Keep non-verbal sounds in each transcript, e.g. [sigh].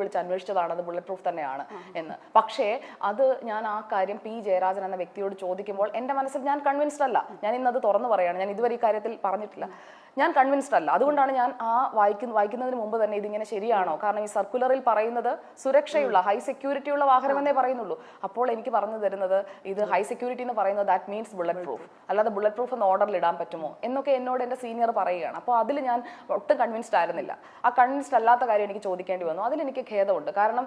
വിളിച്ച് അന്വേഷിച്ചതാണ് അത് bullet proof തന്നെയാണ് എന്ന്. പക്ഷേ അത് ഞാൻ ആ കാര്യം പി. ജയരാജൻ എന്ന വ്യക്തിയോട് ചോദിക്കുമ്പോൾ എന്റെ മനസ്സിൽ ഞാൻ കൺവിൻസ്ഡ് അല്ല. ഞാൻ ഇന്നത് തുറന്നു പറയാണ്. ഞാൻ ഇതുവരെ ഈ കാര്യത്തിൽ പറഞ്ഞിട്ടില്ല. ഞാൻ കൺവിൻസ്ഡ് അല്ല. അതുകൊണ്ടാണ് ഞാൻ ആ വായിക്കുന്ന വായിക്കുന്നതിന് മുമ്പ് തന്നെ ഇതിങ്ങനെ ശരിയാണോ? കാരണം ഈ സർക്കുലറിൽ പറയുന്നത് സുരക്ഷയുള്ള ഹൈ സെക്യൂരിറ്റി ഉള്ള വാഹനം എന്നേ പറയുന്നുള്ളൂ. അപ്പോൾ എനിക്ക് പറഞ്ഞു തരുന്നത് ഇത് ഹൈ സെക്യൂരിറ്റി എന്ന് പറയുന്നത് ദാറ്റ് മീൻസ് ബുള്ളറ്റ് പ്രൂഫ് അല്ലാതെ ബുള്ളറ്റ് പ്രൂഫ് എന്ന് ഓർഡറിൽ ഇടാൻ പറ്റുമോ? എന്നൊക്കെ എന്നോട് എന്റെ സീനിയർ പറയുകയാണ്. അപ്പോൾ അതിൽ ഞാൻ ഒട്ടും കൺവിൻസ്ഡ് ആയിരുന്നില്ല. ആ കൺവിൻസ്ഡ് അല്ലാത്ത കാര്യം എനിക്ക് ചോദിക്കേണ്ടി വന്നു. അതിൽ എനിക്ക് ഖേദമുണ്ട്. കാരണം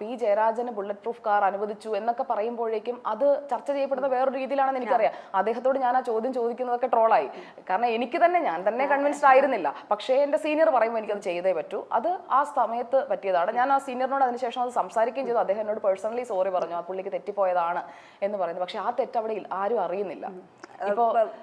പി ജയരാജന് ബുള്ളറ്റ് പ്രൂഫ് കാർ അനുവദിച്ചു എന്നൊക്കെ പറയുമ്പോഴേക്കും അത് ചർച്ച ചെയ്യപ്പെടുന്ന വേറൊരു രീതിയിലാണെന്ന് എനിക്കറിയാം. അദ്ദേഹത്തോട് ഞാൻ ആ ചോദ്യം ചോദിക്കുന്നതൊക്കെ ട്രോളായി. കാരണം എനിക്ക് തന്നെ ഞാൻ തന്നെ കൺവിൻസ്ഡ് ആയിരുന്നില്ല. പക്ഷേ എന്റെ സീനിയർ പറയുമ്പോൾ എനിക്കത് ചെയ്തേ പറ്റൂ. അത് ആ സമയത്ത് പറ്റിയതാണ്. ഞാൻ ആ സീനിയറിനോട് അതിനുശേഷം അത് സംസാരിക്കുകയും ചെയ്തു. അദ്ദേഹം എന്നോട് പേഴ്സണലി സോറി പറഞ്ഞു. ആ പുള്ളിക്ക് തെറ്റിപ്പോയതാണ് എന്ന് പറയുന്നത് പക്ഷെ ആ തെറ്റ് അവിടെ ആരും അറിയുന്നില്ല.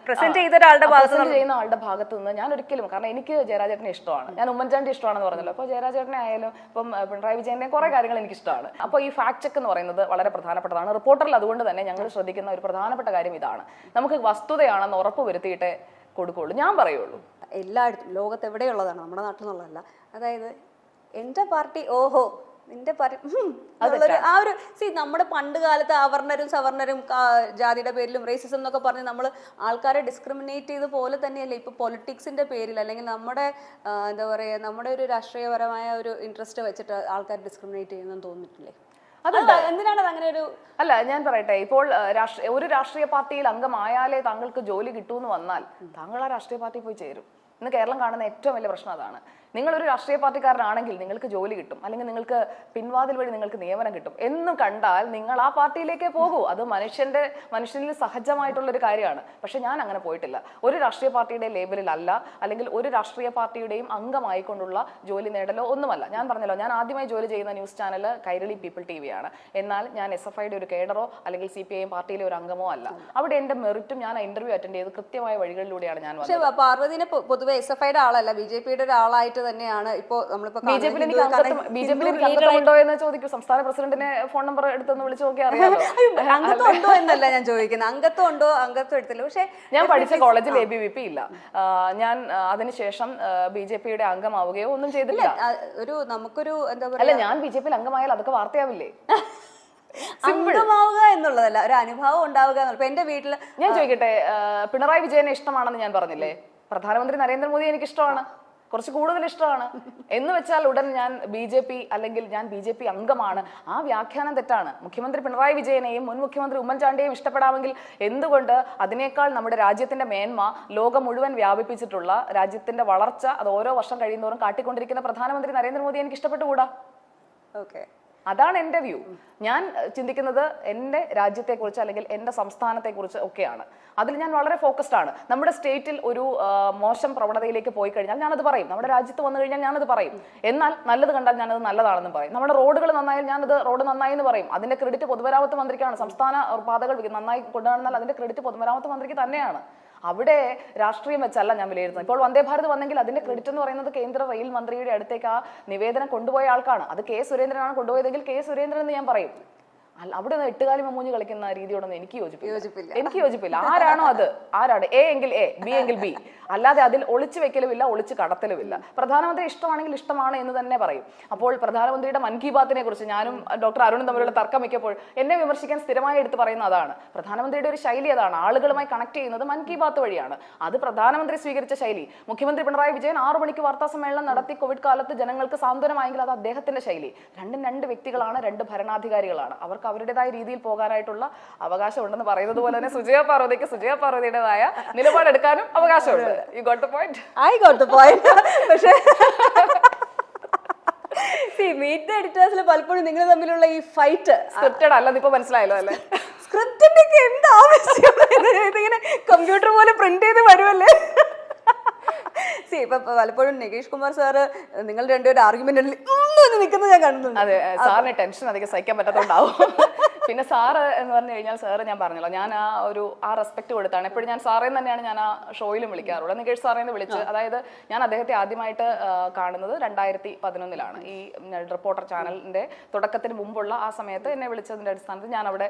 പ്രസന്റ് ചെയ്ത ഒരാളുടെ ഭാഗത്ത് present ചെയ്യുന്ന ആളുടെ ഭാഗത്ത് നിന്ന് ഞാൻ ഒരിക്കലും കാരണം എനിക്ക് ജയരാജേട്ടനെ ഇഷ്ടമാണ്. ഞാൻ ഉമ്മൻചാണ്ടി ഇഷ്ടമാണെന്ന് പറഞ്ഞല്ലോ. അപ്പോൾ ജയരാജേട്ടനെ ആയാലും ഇപ്പം പിണറായി വിജയന്റെ കുറെ കാര്യങ്ങൾ എനിക്ക് ഇഷ്ടമാണ് അപ്പോൾ ഈ ഫാക്ട് ചെക്ക് എന്ന് പറയുന്നത് വളരെ പ്രധാനപ്പെട്ടതാണ്. റിപ്പോർട്ടറിൽ അതുകൊണ്ട് തന്നെ ഞങ്ങൾ ശ്രദ്ധിക്കുന്ന ഒരു പ്രധാനപ്പെട്ട കാര്യം ഇതാണ്. നമുക്ക് വസ്തുതയാണെന്ന് ഉറപ്പ് വരുത്തിയിട്ടേ കൊടുക്കുള്ളൂ ഞാൻ പറയുള്ളൂ. എല്ലായിടത്തും ലോകത്ത് എവിടെയുള്ളതാണ് നമ്മുടെ നാട്ടിൽ നിന്നുള്ളതല്ല അതായത് എന്റെ പാർട്ടി ഓഹോ നിന്റെ ആ ഒരു സി നമ്മുടെ പണ്ട് കാലത്ത് അവർണരും സവർണരും ജാതിയുടെ പേരിലും റേസിസം എന്നൊക്കെ പറഞ്ഞ് നമ്മൾ ആൾക്കാരെ ഡിസ്ക്രിമിനേറ്റ് ചെയ്ത പോലെ തന്നെയല്ലേ? ഇപ്പൊ പൊളിറ്റിക്സിന്റെ പേരിൽ അല്ലെങ്കിൽ നമ്മുടെ എന്താ പറയുക നമ്മുടെ ഒരു രാഷ്ട്രീയപരമായ ഒരു ഇൻട്രസ്റ്റ് വെച്ചിട്ട് ആൾക്കാർ ഡിസ്ക്രിമിനേറ്റ് ചെയ്യുന്നെന്ന് തോന്നിട്ടില്ലേ എന്തിനാണ് അങ്ങനെ ഒരു അല്ല ഞാൻ പറയട്ടെ ഇപ്പോൾ രാഷ്ട്രീയ ഒരു രാഷ്ട്രീയ പാർട്ടിയിൽ അംഗമായാലേ താങ്കൾക്ക് ജോലി കിട്ടൂന്ന് വന്നാൽ താങ്കൾ ആ രാഷ്ട്രീയ പാർട്ടിയിൽ പോയി ചേരും. ഇന്ന് കേരളം കാണുന്ന ഏറ്റവും വലിയ പ്രശ്നം അതാണ്. നിങ്ങളൊരു രാഷ്ട്രീയ പാർട്ടിക്കാരനാണെങ്കിൽ നിങ്ങൾക്ക് ജോലി കിട്ടും. അല്ലെങ്കിൽ നിങ്ങൾക്ക് പിൻവാതിൽ വഴി നിങ്ങൾക്ക് നിയമനം കിട്ടും. എന്ന് കണ്ടാൽ നിങ്ങൾ ആ പാർട്ടിയിലേക്കേ പോകൂ. അത് മനുഷ്യന്റെ മനുഷ്യനിൽ സഹജമായിട്ടുള്ള ഒരു കാര്യമാണ്. പക്ഷെ ഞാൻ അങ്ങനെ പോയിട്ടില്ല. ഒരു രാഷ്ട്രീയ പാർട്ടിയുടെ ലേബലിൽ അല്ല അല്ലെങ്കിൽ ഒരു രാഷ്ട്രീയ പാർട്ടിയുടെയും അംഗമായിക്കൊണ്ടുള്ള ജോലി നേടലോ ഒന്നുമല്ല. ഞാൻ പറഞ്ഞല്ലോ ഞാൻ ആദ്യമായി ജോലി ചെയ്യുന്ന news channel Kairali people T ആണ്. എന്നാൽ ഞാൻ എസ് എഫ് ഐയുടെ ഒരു കേഡറോ അല്ലെങ്കിൽ സി പി ഐ പാർട്ടിയിലെ ഒരു അംഗമോ അല്ല. അവിടെ എന്റെ മെറിറ്റും ഞാൻ ഇന്റർവ്യൂ അറ്റൻഡ് ചെയ്ത് കൃത്യമായ വഴികളിലൂടെയാണ് ഞാൻ പാർവതിനെ പൊതുവെ എസ് എഫ് ഐയുടെ ആളല്ല ബി ജെ പിയുടെ ഒരാളായിട്ട് തന്നെയാണ് ഇപ്പോ നമ്മളിപ്പോ ബി ജെ പിയിൽ എനിക്ക് അംഗത്വം ബി ജെ പിയിൽ എനിക്ക് എന്ന് ചോദിക്കും. സംസ്ഥാന പ്രസിഡന്റിനെ ഫോൺ നമ്പർ എടുത്തൊന്ന് വിളിച്ചു നോക്കി [laughs] അംഗത്വം ഉണ്ടോ എന്നല്ല ഞാൻ ചോദിക്കുന്നത്. അംഗത്വം ഉണ്ടോ? അംഗത്വം എടുത്തില്ല. പക്ഷെ ഞാൻ പഠിച്ച കോളേജിൽ എ ബി വി പി ഇല്ല. ഞാൻ അതിനുശേഷം ബി ജെ പിയുടെ അംഗമാവുകയോ ഒന്നും ചെയ്തില്ല. ഒരു നമുക്കൊരു എന്താ അല്ല ഞാൻ ബി ജെ പിയിൽ അംഗമായാൽ അതൊക്കെ വാർത്തയാവില്ലേ? [laughs] അംഗമാവുക എന്നുള്ളതല്ല ഒരു അനുഭവം ഉണ്ടാവുക എന്നുള്ള എന്റെ വീട്ടിൽ ഞാൻ ചോദിക്കട്ടെ പിണറായി വിജയനെ ഇഷ്ടമാണെന്ന് ഞാൻ പറഞ്ഞില്ലേ? പ്രധാനമന്ത്രി നരേന്ദ്രമോദി എനിക്ക് ഇഷ്ടമാണ് കുറച്ച് കൂടുതൽ ഇഷ്ടമാണ്. എന്ന് വെച്ചാൽ ഉടൻ ഞാൻ ബി ജെ പി അല്ലെങ്കിൽ ഞാൻ ബി ജെ പി അംഗമാണ്. ആ വ്യാഖ്യാനം തെറ്റാണ്. മുഖ്യമന്ത്രി പിണറായി വിജയനെയും മുൻ മുഖ്യമന്ത്രി ഉമ്മൻചാണ്ടിയെയും ഇഷ്ടപ്പെടാമെങ്കിൽ എന്തുകൊണ്ട് അതിനേക്കാൾ നമ്മുടെ രാജ്യത്തിന്റെ മേന്മ ലോകം മുഴുവൻ വ്യാപിപ്പിച്ചിട്ടുള്ള രാജ്യത്തിന്റെ വളർച്ച അത് ഓരോ വർഷം കഴിയുന്നതോറും കാട്ടിക്കൊണ്ടിരിക്കുന്ന പ്രധാനമന്ത്രി നരേന്ദ്രമോദി എനിക്ക് ഇഷ്ടപ്പെട്ടുകൂടാ? ഓക്കെ അതാണ് എന്റെ വ്യൂ. ഞാൻ ചിന്തിക്കുന്നത് എന്റെ രാജ്യത്തെക്കുറിച്ച് അല്ലെങ്കിൽ എന്റെ സംസ്ഥാനത്തെക്കുറിച്ച് ഒക്കെയാണ്. അതിൽ ഞാൻ വളരെ ഫോക്കസ്ഡ് ആണ്. നമ്മുടെ സ്റ്റേറ്റിൽ ഒരു മോശം പ്രവണതയിലേക്ക് പോയി കഴിഞ്ഞാൽ ഞാനത് പറയും. നമ്മുടെ രാജ്യത്ത് വന്നു കഴിഞ്ഞാൽ ഞാനത് പറയും. എന്നാൽ നല്ലത് കണ്ടാൽ ഞാനത് നല്ലതാണെന്ന് പറയും. നമ്മുടെ റോഡുകൾ നന്നായാൽ ഞാനത് റോഡ് നന്നായി എന്ന് പറയും. അതിന്റെ ക്രെഡിറ്റ് പൊതുമരാമത്ത് മന്ത്രിക്കാണ്. സംസ്ഥാന പാതകൾ നന്നായി കൊണ്ടുവന്നാൽ അതിന്റെ ക്രെഡിറ്റ് പൊതുമരാമത്ത് മന്ത്രിക്ക് തന്നെയാണ്. അവിടെ രാഷ്ട്രീയം വെച്ചല്ല ഞാൻ വിലയിരുത്തുന്നത്. ഇപ്പോൾ വന്ദേ ഭാരത് വന്നെങ്കിൽ അതിന്റെ ക്രെഡിറ്റ് എന്ന് പറയുന്നത് കേന്ദ്ര റെയിൽ മന്ത്രിയുടെ അടുത്തേക്ക് ആ നിവേദനം കൊണ്ടുപോയ ആൾക്കാണ്. അത് കെ സുരേന്ദ്രനാണ് കൊണ്ടുപോയതെങ്കിൽ കെ സുരേന്ദ്രൻ എന്ന് ഞാൻ പറയും. അവിടെ നിന്ന് എട്ടുകാലി മമ്മൂഞ്ഞ് കളിക്കുന്ന രീതിയോടൊന്നും എനിക്ക് യോജിപ്പില്ല. യോജിപ്പില്ല. എനിക്ക് യോജിപ്പില്ല. ആരാണോ അത്? ആരാണ്? എ എങ്കിൽ എ ബി എങ്കിൽ ബി അല്ലാതെ അതിൽ ഒളിച്ചു വെക്കലുമില്ല ഒളിച്ചു കടത്തലുമില്ല. പ്രധാനമന്ത്രി ഇഷ്ടമാണെങ്കിൽ ഇഷ്ടമാണ് എന്ന് തന്നെ പറയും. അപ്പോൾ പ്രധാനമന്ത്രിയുടെ മൻ കി ബാത്തിനെ കുറിച്ച് ഞാനും ഡോക്ടർ അരുണും തമ്മിലുള്ള തർക്കം മിക്കപ്പോൾ എന്നെ വിമർശിക്കാൻ സ്ഥിരമായി എടുത്ത് പറയുന്ന അതാണ്. പ്രധാനമന്ത്രിയുടെ ഒരു ശൈലി അതാണ്. ആളുകളുമായി കണക്ട് ചെയ്യുന്നത് മൻ കി ബാത്ത് വഴിയാണ്. അത് പ്രധാനമന്ത്രി സ്വീകരിച്ച ശൈലി. മുഖ്യമന്ത്രി പിണറായി വിജയൻ ആറു മണിക്ക് വാർത്താ സമ്മേളനം നടത്തി കോവിഡ് കാലത്ത് ജനങ്ങൾക്ക് സാന്ത്വനമായെങ്കിൽ അത് അദ്ദേഹത്തിന്റെ ശൈലി. രണ്ടും രണ്ട് വ്യക്തികളാണ് രണ്ട് ഭരണാധികാരികളാണ്. അവർക്ക് അവരുടേതായ രീതിയിൽ പോകാനായിട്ടുള്ള അവകാശമുണ്ടെന്ന് പറയുന്നത് പോലെ തന്നെ സുജയ പാർവതിക്ക് സുജയ പാർവതിയുടേതായ നിലപാടെടുക്കാനും അവകാശമുണ്ട്. You got the point I got the point പക്ഷേ മീറ്റ് ദ എഡിറ്റേഴ്സിൽ പലപ്പോഴും നിങ്ങൾ തമ്മിലുള്ള ഈ ഫൈറ്റ് സ്ക്രിപ്റ്റഡ് അല്ലെന്ന് ഇപ്പൊ മനസ്സിലായല്ലോ അല്ലേ? സ്ക്രിപ്റ്റിന്റെ ഒക്കെ എന്ത് ആവശ്യം? ഇതിങ്ങനെ കമ്പ്യൂട്ടർ പോലെ പ്രിന്റ് ചെയ്ത് വരുമല്ലേ സി ഇപ്പൊ പലപ്പോഴും നികേഷ് കുമാർ സാറ് നിങ്ങൾ രണ്ടുപേരും ആർഗ്യുമെന്റ് നിൽക്കുന്നത് ഞാൻ കണ്ടു അതെ സാറിന് ടെൻഷൻ അധികം സഹിക്കാൻ പറ്റാത്തതുകൊണ്ടാവും. പിന്നെ സാറ് എന്ന് പറഞ്ഞു കഴിഞ്ഞാൽ സാറ് ഞാൻ പറഞ്ഞല്ലോ ഞാൻ ആ ഒരു ആ റെസ്പെക്ട് കൊടുത്താണ്. എപ്പോഴും ഞാൻ സാറേ തന്നെയാണ് ഞാൻ ആ ഷോയിലും വിളിക്കാറുള്ളത്. നികേഷ് സാറേന്ന് വിളിച്ച് അതായത് ഞാൻ അദ്ദേഹത്തെ ആദ്യമായിട്ട് കാണുന്നത് രണ്ടായിരത്തി പതിനൊന്നിലാണ് ഈ റിപ്പോർട്ടർ ചാനലിന്റെ തുടക്കത്തിന് മുമ്പുള്ള ആ സമയത്ത് എന്നെ വിളിച്ചതിന്റെ അടിസ്ഥാനത്തിൽ ഞാൻ അവിടെ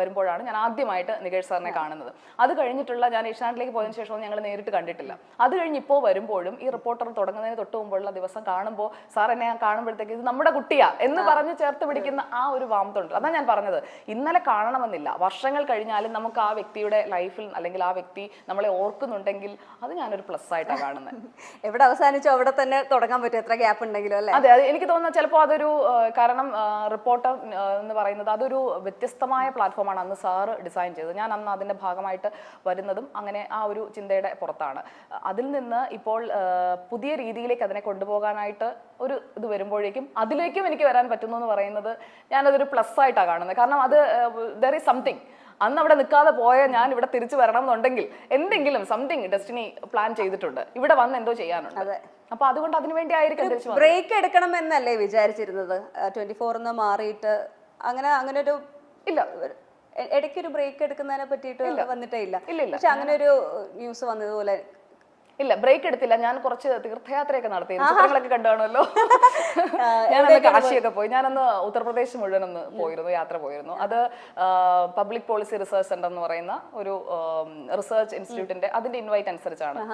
വരുമ്പോഴാണ് ഞാൻ ആദ്യമായിട്ട് നികേഷ് സാറിനെ കാണുന്നത്. അത് കഴിഞ്ഞിട്ടുള്ള ഞാൻ ഏഷ്യാനെറ്റിലേക്ക് പോയതിനു ശേഷം ഞങ്ങൾ നേരിട്ട് കണ്ടിട്ടില്ല. അത് കഴിഞ്ഞ് ഇപ്പോൾ വരുമ്പോഴും ഈ റിപ്പോർട്ടർ തുടങ്ങുന്നതിന് തൊട്ട് മുമ്പുള്ള ദിവസം കാണുമ്പോൾ സാർ എന്നെ കാണുമ്പോഴത്തേക്ക് ഇത് നമ്മുടെ കുട്ടിയാ എന്ന് പറഞ്ഞ് ചേർത്ത് പിടിക്കുന്ന ആ ഒരു വാമത്തുണ്ട് അതാ ഞാൻ പറഞ്ഞത്. ഇന്നലെ കാണണമെന്നില്ല. വർഷങ്ങൾ കഴിഞ്ഞാലും നമുക്ക് ആ വ്യക്തിയുടെ ലൈഫിൽ അല്ലെങ്കിൽ ആ വ്യക്തി നമ്മളെ ഓർക്കുന്നുണ്ടെങ്കിൽ അത് ഞാനൊരു പ്ലസ് ആയിട്ടാണ് കാണുന്നത് [laughs] എവിടെ അവസാനിച്ചോ അവിടെ തന്നെ തുടങ്ങാൻ പറ്റും. എത്ര ഗ്യാപ്പ് ഉണ്ടെങ്കിലും അല്ലേ? അതെ അത് എനിക്ക് തോന്നുന്നത് ചിലപ്പോൾ അതൊരു കാരണം റിപ്പോർട്ടർ എന്ന് പറയുന്നത് അതൊരു വ്യത്യസ്തമായ പ്ലാറ്റ്ഫോമാണ് അന്ന് സാറ് ഡിസൈൻ ചെയ്തത്. ഞാൻ അന്ന് അതിന്റെ ഭാഗമായിട്ട് വരുന്നതും അങ്ങനെ ആ ഒരു ചിന്തയുടെ പുറത്താണ്. അതിൽ നിന്ന് ഇപ്പോൾ പുതിയ രീതിയിലേക്ക് അതിനെ കൊണ്ടുപോകാനായിട്ട് ഒരു ഇത് വരുമ്പോഴേക്കും അതിലേക്കും എനിക്ക് വരാൻ പറ്റുന്നു എന്ന് പറയുന്നത് ഞാനതൊരു പ്ലസ് ആയിട്ടാണ് കാണുന്നത്. കാരണം അത് ദർ ഈസ് സംതിങ് അന്ന് അവിടെ നിൽക്കാതെ പോയ ഞാൻ ഇവിടെ തിരിച്ചു വരണം എന്നുണ്ടെങ്കിൽ എന്തെങ്കിലും സംതിങ് ഡെസ്റ്റിനി പ്ലാൻ ചെയ്തിട്ടുണ്ട്. ഇവിടെ വന്ന് എന്തോ ചെയ്യാനുണ്ട്. അതെ. അപ്പൊ അതുകൊണ്ട് അതിന് വേണ്ടി ആയിരിക്കും ബ്രേക്ക് എടുക്കണം എന്നല്ലേ വിചാരിച്ചിരുന്നത്? ട്വന്റി ഫോറിന്ന് മാറിയിട്ട് അങ്ങനെ അങ്ങനെ ഒരു ഇല്ല. ഇടയ്ക്ക് ഒരു ബ്രേക്ക് എടുക്കുന്നതിനെ പറ്റിയിട്ട് വന്നിട്ടേ ഇല്ല. പക്ഷെ അങ്ങനെ ഒരു ന്യൂസ് വന്നതുപോലെ ഇല്ല ബ്രേക്ക് എടുത്തില്ല. ഞാൻ കുറച്ച് തീർത്ഥയാത്രയൊക്കെ നടത്തി. ചിത്രങ്ങളൊക്കെ കണ്ടുകാണല്ലോ [laughs] ഞാനന്ന് കാശിയൊക്കെ പോയി? ഞാനന്ന് ഉത്തർപ്രദേശ് മുഴുവൻ ഒന്ന് പോയിരുന്നു യാത്ര പോയിരുന്നു. അത് പബ്ലിക് പോളിസി റിസർച്ച് സെന്റർ എന്ന് പറയുന്ന ഒരു റിസർച്ച് ഇൻസ്റ്റിറ്റ്യൂട്ടിന്റെ അതിന്റെ ഇൻവൈറ്റ് അനുസരിച്ചാണ്.